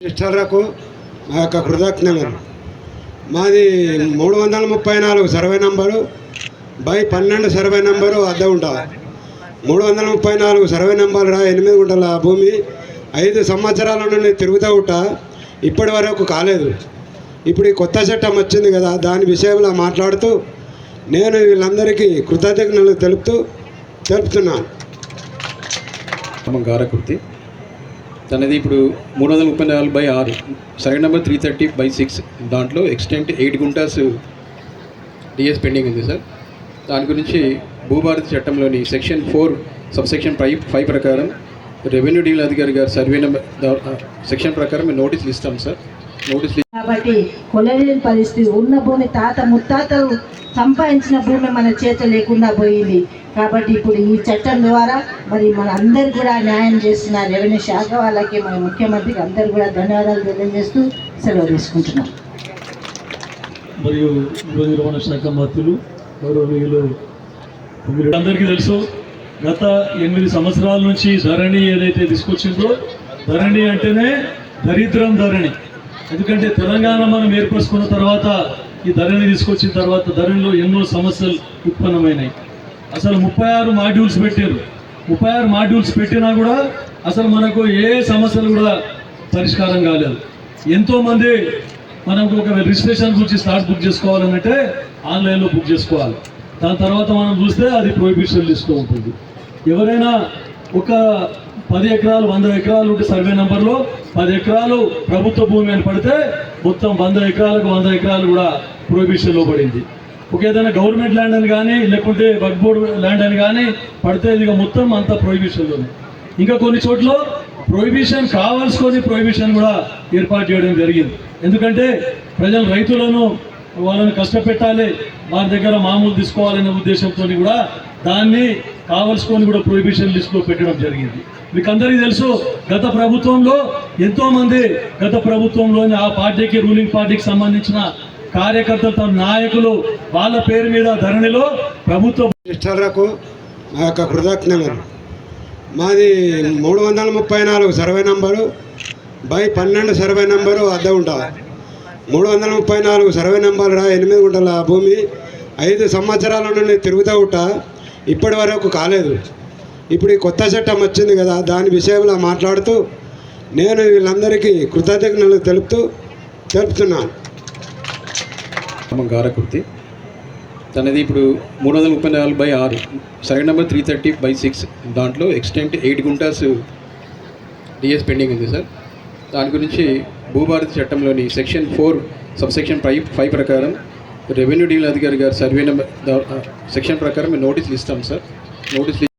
మిస్టర్లకు మా యొక్క కృతజ్ఞతలు. మాది మూడు వందల ముప్పై నాలుగు సర్వే నంబరు బై పన్నెండు సర్వే నంబరు అద్దె ఉంటా. మూడు వందల ముప్పై నాలుగు సర్వే నంబర్ రా ఎనిమిది గుంటల భూమి. ఐదు సంవత్సరాల నుండి తిరుగుతూ ఉంటా. ఇప్పటి వరకు కాలేదు. ఇప్పుడు ఈ కొత్త చట్టం వచ్చింది కదా దాని విషయంలో మాట్లాడుతూ నేను వీళ్ళందరికీ కృతజ్ఞతలు తెలుపుతూ తెలుపుతున్నాను నామం తనది ఇప్పుడు మూడు వందల ముప్పై నాలుగు బై ఆరు. Survey number three thirty by six దాంట్లో extent eight guntas DS pending ఉంది సార్ దాని గురించి భూభారతి చట్టంలోని section four sub section five five ప్రకారం రెవెన్యూ డీల్ అధికారి గారు సర్వే నెంబర్ సెక్షన్ ప్రకారం మేము నోటీసులు ఇస్తాం సార్ కాబట్టి కొలలేని పరిస్థితి ఉన్న భూమి తాత ముత్తాతలు సంపాదించిన భూమి మన చేత లేకుండా పోయింది. కాబట్టి ఇప్పుడు ఈ చట్టం ద్వారా మరి మన అందరు కూడా న్యాయం చేస్తున్న రెవెన్యూ శాఖ వాళ్ళకి మన ముఖ్యమంత్రికి అందరు కూడా ధన్యవాదాలు తెలియజేస్తూ సెలవు తీసుకుంటున్నాం. మరియు గృహ నిర్వహణ శాఖ మంత్రులు గౌరవనీయులు మీరు అందరికీ తెలుసు గత ఎనిమిది సంవత్సరాల నుంచి ధరణి ఏదైతే తీసుకొచ్చిందో ధరణి అంటేనే దరిద్రం ధరణి. ఎందుకంటే తెలంగాణ మనం ఏర్పరచుకున్న తర్వాత ఈ ధరణి తీసుకొచ్చిన తర్వాత ధరణిలో ఎన్నో సమస్యలు ఉత్పన్నమైనాయి. అసలు ముప్పై ఆరు మాడ్యూల్స్ పెట్టారు. ముప్పై ఆరు మాడ్యూల్స్ పెట్టినా కూడా అసలు మనకు ఏ సమస్యలు కూడా పరిష్కారం కాలేదు. ఎంతోమంది మనకు ఒక రిజిస్ట్రేషన్ గురించి స్టార్ట్ బుక్ చేసుకోవాలంటే ఆన్లైన్లో బుక్ చేసుకోవాలి. దాని తర్వాత మనం చూస్తే అది ప్రొహిబిషన్ లిస్ట్లో ఉంటుంది. ఎవరైనా ఒక పది ఎకరాలు వంద ఎకరాలు ఉంటే సర్వే నెంబర్లో పది ఎకరాలు ప్రభుత్వ భూమి అని పడితే మొత్తం వంద ఎకరాలకు వంద ఎకరాలు కూడా ప్రొహిబిషన్లో పడింది. ఒక ఏదైనా గవర్నమెంట్ ల్యాండ్ అని కానీ లేకుంటే వర్క్ బోర్డ్ ల్యాండ్ అని కానీ పడితే ఇక మొత్తం అంతా ప్రొహిబిషన్లోనే ఇంకా కొన్ని చోట్ల ప్రొహిబిషన్ కావాల్సుకొని ప్రొహిబిషన్ కూడా ఏర్పాటు చేయడం జరిగింది. ఎందుకంటే ప్రజలు రైతులను వాళ్ళని కష్టపెట్టాలి వారి దగ్గర మామూలు తీసుకోవాలనే ఉద్దేశంతో కూడా దాన్ని కావలసుకొని కూడా ప్రొహిబిషన్ లిస్ట్లో పెట్టడం జరిగింది. మీకు అందరికీ తెలుసు గత ప్రభుత్వంలో ఎంతోమంది గత ప్రభుత్వంలోని ఆ పార్టీకి రూలింగ్ పార్టీకి సంబంధించిన కార్యకర్తలతో నాయకులు వాళ్ళ పేరు మీద ధరణిలో ప్రభుత్వ మిస్టర్లకు మా యొక్క కృతజ్ఞతలు. మాది మూడు వందల ముప్పై నాలుగు సర్వే నంబరు బై పన్నెండు సర్వే నంబరు అద్దె ఉంటా మూడు వందల ముప్పై నాలుగు సర్వే నంబర్ రా ఎనిమిది గుంటల భూమి. ఐదు సంవత్సరాల నుండి తిరుగుతూ ఉంటా. ఇప్పటి వరకు కాలేదు. ఇప్పుడు ఈ కొత్త చట్టం వచ్చింది కదా దాని విషయంలో మాట్లాడుతూ నేను వీళ్ళందరికీ కృతజ్ఞతలు తెలుపుతూ తెలుపుతున్నాను. గారకృతి గారకుర్తి. తనది ఇప్పుడు మూడు వందల ముప్పై నాలుగు బై ఆరు. సరైన number three thirty by six. దాంట్లో extent eight guntas DS pending ఉంది సార్. దాని గురించి భూభారతి చట్టంలోని section four sub section five five ప్రకారం రెవెన్యూ డీల్ అధికారి గారు సర్వే నెంబర్ సెక్షన్ ప్రకారం మేము నోటీసులు ఇస్తాం సార్. నోటీసులు